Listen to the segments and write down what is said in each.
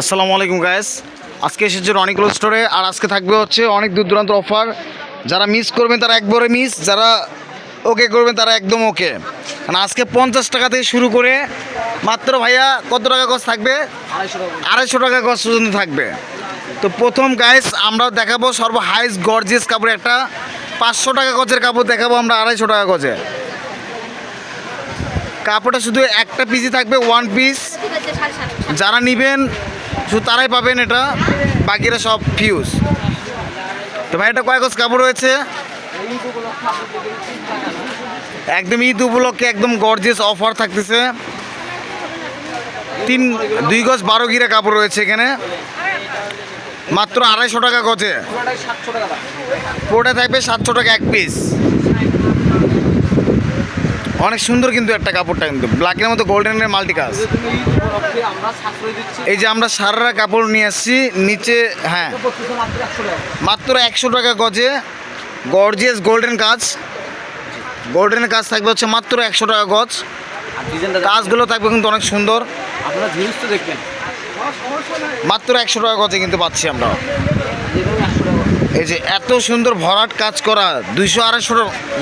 আসসালামু আলাইকুম গায়েস আজকে এসেছে রনিকুল স্টোরে আর আজকে থাকবে হচ্ছে অনেক দূর দূরান্ত অফার যারা মিস করবেন, তারা একবারে মিস যারা ওকে করবেন, তারা একদম ওকে মানে আজকে পঞ্চাশ টাকা থেকে শুরু করে মাত্র ভাইয়া, কত টাকা গছ থাকবে? আড়াইশো টাকা গছ পর্যন্ত থাকবে। তো প্রথম গায়েস আমরা দেখাবো সর্ব হাইস্ট গর্জিয়াস কাপড় একটা। পাঁচশো টাকা গজের কাপড় দেখাবো আমরা আড়াইশো টাকা গজে কাপড়টা শুধু একটা পিসই থাকবে ওয়ান পিস যারা নিবেন শুধু তারাই পাবেন এটা বাকিরা সব ফিউজ তো ভাই এটা কয় গজ কাপড় রয়েছে? একদম ঈদ উপলক্ষে একদম গর্জিয়াস অফার থাকতেছে। তিন দুই গজ বারো গিরা কাপড় রয়েছে এখানে। মাত্র আড়াইশো টাকা গজে। পুরোটা থাকবে সাতশো টাকা এক পিস অনেক সুন্দর কিন্তু একটা কাপড়টা কিন্তু। ব্ল্যাকের মতো গোল্ডেনের মাল্টি কাজ এই যে আমরা সারারা কাপড় নিয়ে আসছি নিচে হ্যাঁ। মাত্র একশো টাকা গজে গর্জিয়াস গোল্ডেন কাজ। গোল্ডেন কাজ থাকবে হচ্ছে মাত্র একশো টাকা গজ। কাজগুলো থাকবে কিন্তু অনেক সুন্দর। মাত্র একশো টাকা গজে কিন্তু পাচ্ছি আমরা। এই যে এত সুন্দর ভরাট কাজ করা দুইশো আড়াইশো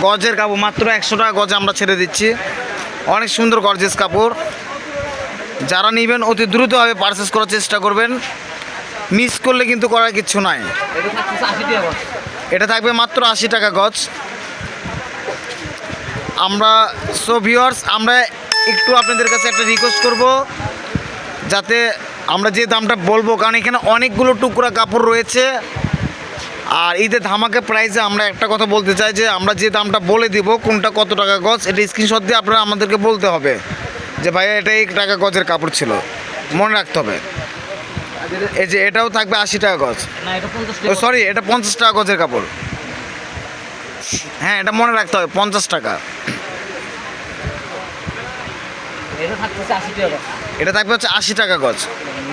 গজের কাপড় মাত্র একশো টাকা গজ আমরা ছেড়ে দিচ্ছি। অনেক সুন্দর গর্জেস কাপড়। যারা নেবেন অতি দ্রুতভাবে পারচেস করার চেষ্টা করবেন। মিস করলে কিন্তু করার কিচ্ছু নাই। এটা থাকবে মাত্র আশি টাকা গজ। আমরা সো ভিওয়ার্স আমরা একটু আপনাদের কাছে একটা রিকোয়েস্ট করব। যাতে আমরা যে দামটা বলব কারণ এখানে অনেকগুলো টুকরা কাপড় রয়েছে। আর ঈদের ধামাকে প্রাইসে আমরা একটা কথা বলতে চাই যে আমরা যে দামটা বলে দিব কোনটা কত টাকা গজ এটা স্ক্রিনশট দিয়ে আপনারা আমাদেরকে বলতে হবে যে ভাইয়া এটা এই টাকা গজের কাপড় ছিল। মনে রাখতে হবে। এই যে এটাও থাকবে আশি টাকা গজ। সরি এটা পঞ্চাশ টাকা। গজের কাপড়। হ্যাঁ এটা মনে রাখতে হবে পঞ্চাশ টাকা। এটা থাকবে হচ্ছে আশি টাকা গজ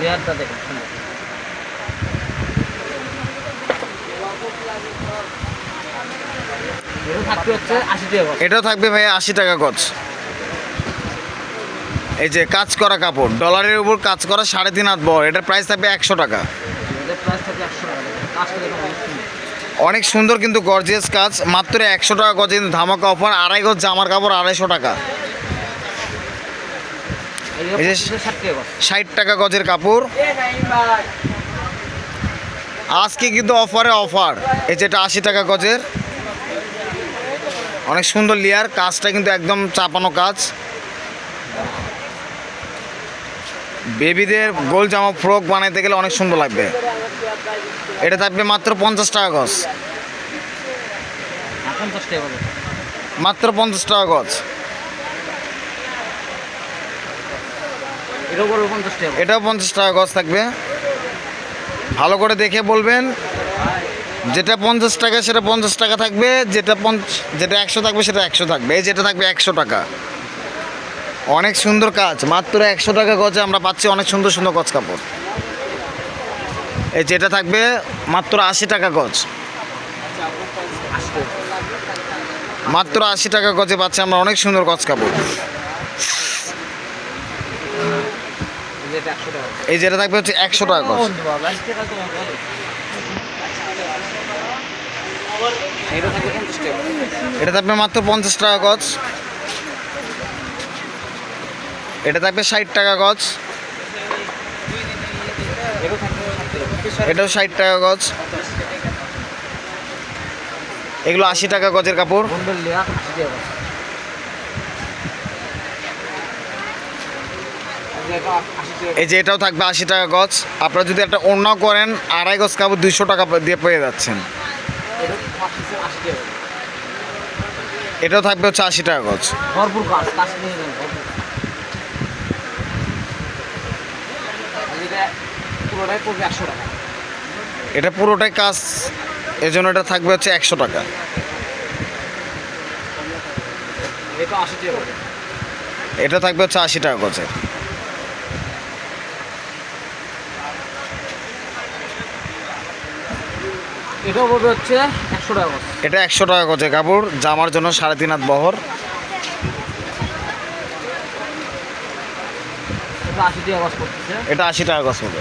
লেয়ারটা দেখেন সুন্দর। এটা থাকতে হচ্ছে আশি টাকা বস এটাও থাকবে ভাই আশি টাকা গজ। এই যে কাজ করা কাপড় ডলারের উপর কাজ করা সাড়ে তিন হাত বড় এটার প্রাইস থাকবে একশো টাকা। অনেক সুন্দর। কিন্তু গর্জিয়াস কাজ মাত্র একশো টাকা গজে কিন্তু ধামাকা অফার আড়াই গজ জামার কাপড় আড়াইশো এই যে- টাকা ষাট টাকা গজের কাপড়। আজকে কিন্তু অফারে অফার এই যেটা আশি টাকা গজের। অনেক সুন্দর লেয়ার কাজটা কিন্তু একদম চাপানো কাজ। বেবিদের গোল জামা ফ্রক বানাইতে গেলে অনেক সুন্দর লাগবে। এটা থাকবে মাত্র পঞ্চাশ টাকা গজ। মাত্র পঞ্চাশ টাকা গজ। এটাও পঞ্চাশ টাকা বলে। এটাও পঞ্চাশ টাকা গজ থাকবে। ভালো করে দেখে বলবেন। যেটা পঞ্চাশ টাকা, সেটা পঞ্চাশ টাকা থাকবে, যেটা যেটা একশো থাকবে, সেটা একশো থাকবে। এই যেটা থাকবে একশো টাকা। অনেক সুন্দর কাজ, মাত্র একশো টাকা গজে আমরা পাচ্ছি অনেক সুন্দর সুন্দর গজ কাপড়। এই যেটা থাকবে মাত্র আশি টাকা গজ। মাত্র আশি টাকা গজে পাচ্ছি আমরা অনেক সুন্দর গজ কাপড়। এই যেটা থাকবে হচ্ছে একশো টাকা গজ। এটা থাকবে মাত্র পঞ্চাশ টাকা গজ। এটা থাকবে ষাট টাকা গজ। এটাও ষাট টাকা গজ। এগুলো আশি টাকা গজের কাপড়। এই যে এটাও থাকবে আশি টাকা গজ। আপনারা যদি একটা অন্য করেন, আড়াই গজ কাপড় দুইশো টাকা দিয়ে পেয়ে যাচ্ছেন এটা পাচ্ছি আশি টাকা এটাও থাকবে হচ্ছে আশি টাকা গজ। ভরপুর কাজ কাজ নিয়ে এটা পুরোটাই পড়বে একশো টাকা। এটা পুরোটাই কাজ এজন্য এটা থাকবে হচ্ছে একশো টাকা। এটা থাকবে হচ্ছে আশি টাকা গজের। এটা পড়বে হচ্ছে একশো টাকা এটা একশো টাকা গজের কাপড় জামার জন্য সাড়ে তিন হাত বহর। এটা আশি টাকা গজ হবে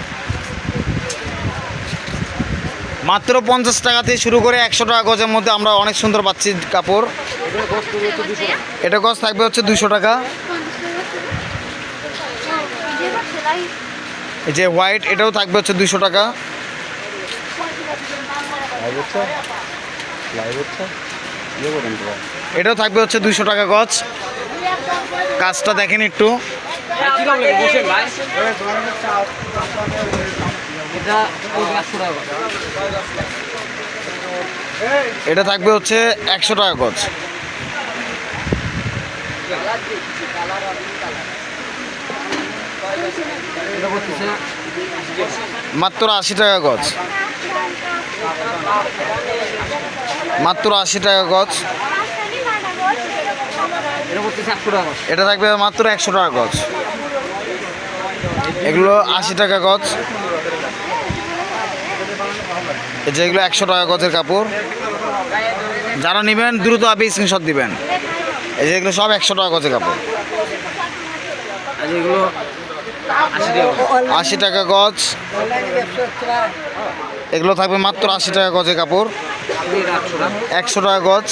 মাত্র পঞ্চাশ টাকা থেকে শুরু করে একশো টাকা গজের মধ্যে আমরা অনেক সুন্দর পাচ্ছি কাপড়। এটা গজ থাকবে হচ্ছে দুশো টাকা। এই যে হোয়াইট এটাও থাকবে হচ্ছে দুশো টাকা। এটাও থাকবে হচ্ছে দুশো টাকা গছ কাজটা দেখেন একটু। এটা থাকবে হচ্ছে একশো টাকা গছ মাত্র আশি টাকা গজ। মাত্র আশি টাকা গজ। এটা থাকবে মাত্র একশো টাকা গজ। এগুলো আশি টাকা গজ। যেগুলো একশো টাকা গজের কাপড়। যারা নেবেন দ্রুত আপনি স্ক্রিনশট দিবেন। এই যে এগুলো সব একশো টাকা গজের কাপড়। এগুলো আশি টাকা করে। আশি টাকা গজ। এগুলো থাকবে মাত্র আশি টাকা গজে কাপড়। একশো টাকা গজ।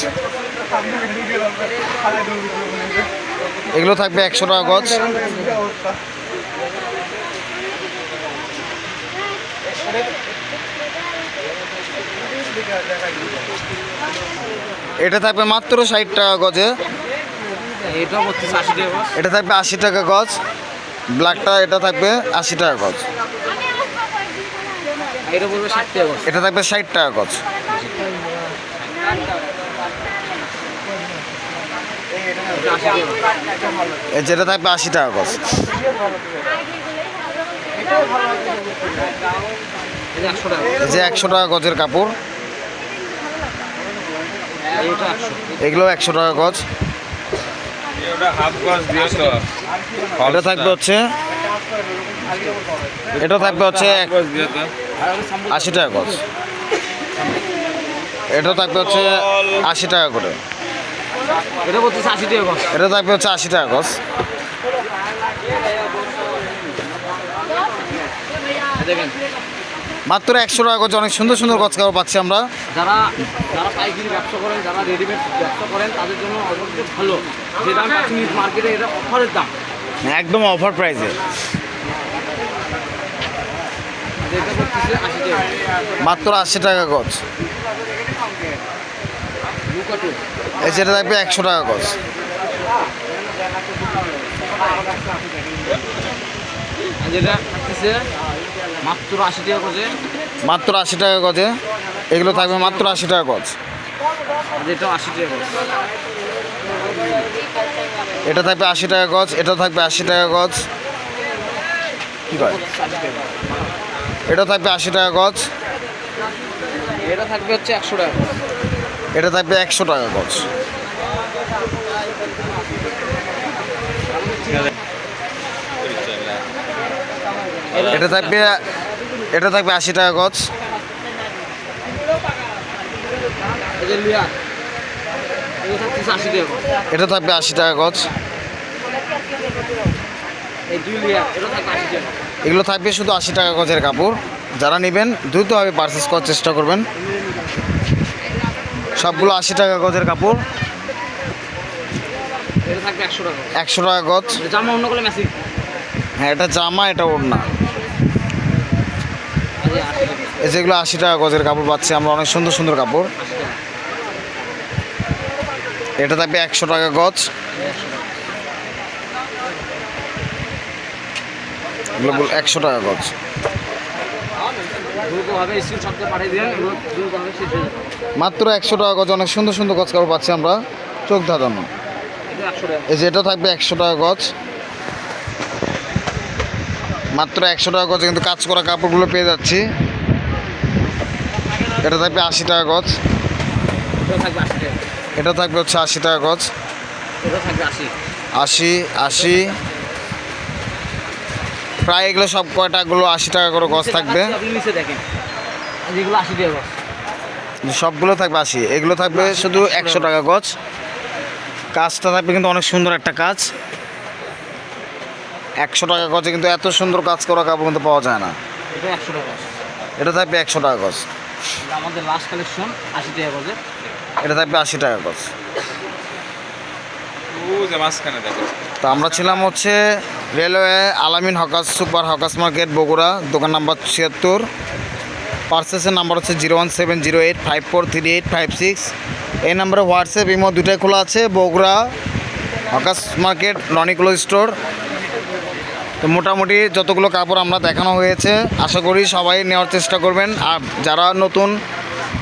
এগুলো থাকবে একশো টাকা গজ। এটা থাকবে মাত্র ষাট টাকা গজে। এটা থাকবে আশি টাকা গজ। ব্ল্যাকটা এটা থাকবে আশি টাকা গজ। এটা থাকবে ষাট টাকা গজ। যেটা থাকবে আশি টাকা গজ। যে একশো টাকা। গজের কাপড়। এগুলো একশো টাকা গজ। এটা থাকবে হচ্ছে এটা থাকবে হচ্ছে আশি টাকা গজ এটা থাকবে হচ্ছে আশি টাকা করে। এটা করতেছে আশি টাকা করে। এটা থাকবে হচ্ছে আশি টাকা গজ দেখেন। মাত্র একশো টাকা গজ অনেক সুন্দর সুন্দর গজ কাপড় পাচ্ছি আমরা। যারা যারা পাইকারি ব্যবসা করেন যারা রেডিমেড ব্যবসা করেন তাদের জন্য অবশ্যই ভালো। যে দাম পাচ্ছি মার্কেটে এটা অফারের দাম। একদম অফার প্রাইসে আর এটা করতেছে আশি টাকা মাত্র আশি টাকা গজ। এই থাকবে একশো টাকা গজ। মাত্র আশি টাকা গজে। এগুলো থাকবে মাত্র আশি টাকা গজ। এটা থাকবে আশি টাকা গজ এটা থাকবে আশি টাকা গজ। কি কয়? এটা থাকবে আশি টাকা গজ। এটা থাকবে হচ্ছে একশো টাকা এটা থাকবে একশো টাকা গজ। এটা থাকবে এটা থাকবে আশি টাকা গজ। এটা থাকবে আশি টাকা গজ। এই দুই লিয়ার এটা থাকবে আশি টাকা এগুলো থাকবে শুধু আশি টাকা গজের কাপড়। যারা নেবেন দ্রুতভাবে পারচেস করার চেষ্টা করবেন। সবগুলো আশি টাকা গজের কাপড়। একশো টাকা গজ। এটা জামা অন্য করলে মেসিং হ্যাঁ এটা জামা এটা ওড়না। যেগুলো আশি টাকা গজের কাপড় পাচ্ছি আমরা অনেক সুন্দর সুন্দর কাপড়। এটা থাকবে একশো টাকা গজ। এগুলো বল- একশো টাকা গজ। মাত্র একশো টাকা গজ অনেক সুন্দর সুন্দর গজ কাপড় পাচ্ছি আমরা। চোখ ধাঁধানো। এই যে এটা থাকবে একশো টাকা গজ। মাত্র একশো টাকা গজ কিন্তু কাজ করা কাপড়গুলো পেয়ে যাচ্ছি। এটা থাকবে আশি টাকা গজ। এটা থাকবে হচ্ছে আশি টাকা গজ। এটা থাকবে আশি। আশি আশি। প্রায় এগুলো সব কয়টাগুলো আশি টাকা করে গছ থাকবে। আপনি নিচে দেখেন। যেগুলো আশি টাকা গজ। সবগুলো থাকবে আশি। এগুলো থাকবে শুধু একশো টাকা গছ কাজটা থাকবে কিন্তু অনেক সুন্দর একটা কাজ। একশো টাকা গজে কিন্তু এত সুন্দর কাজ করা কাপড় কিন্তু পাওয়া যায় না। এটা একশো টাকা এটা থাকবে একশো টাকা গছ এটা আমাদের লাস্ট কালেকশন আশি টাকা গজে। এটা থাকবে আশি টাকা গজ। ও যে মাঝখানে দেখো। তো আমরা ছিলাম হচ্ছে railway Alamin hawkers, super hawkers market, Bogura, দোকান নাম্বার ছিয়াত্তর। পার্সেসের নাম্বার হচ্ছে zero one seven zero eight five four three eight five six. এই নাম্বারে হোয়াটসঅ্যাপ, ইমো দুটাই খোলা আছে, বগুড়া হকাস মার্কেট ননিকুলো স্টোর। তো মোটামুটি যতগুলো কাপড় আমরা দেখানো হয়েছে, আশা করি সবাই নেওয়ার চেষ্টা করবেন। আর যারা নতুন,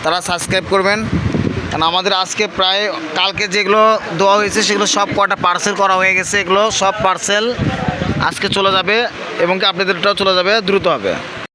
তারা সাবস্ক্রাইব করবেন। কারণ আমাদের আজকে প্রায় কালকে যেগুলো দেওয়া হয়েছে, সেগুলো সব কটা পার্সেল করা হয়ে গেছে, এগুলো সব পার্সেল আজকে চলে যাবে এবং কি আপনাদেরটাও চলে যাবে, দ্রুত হবে।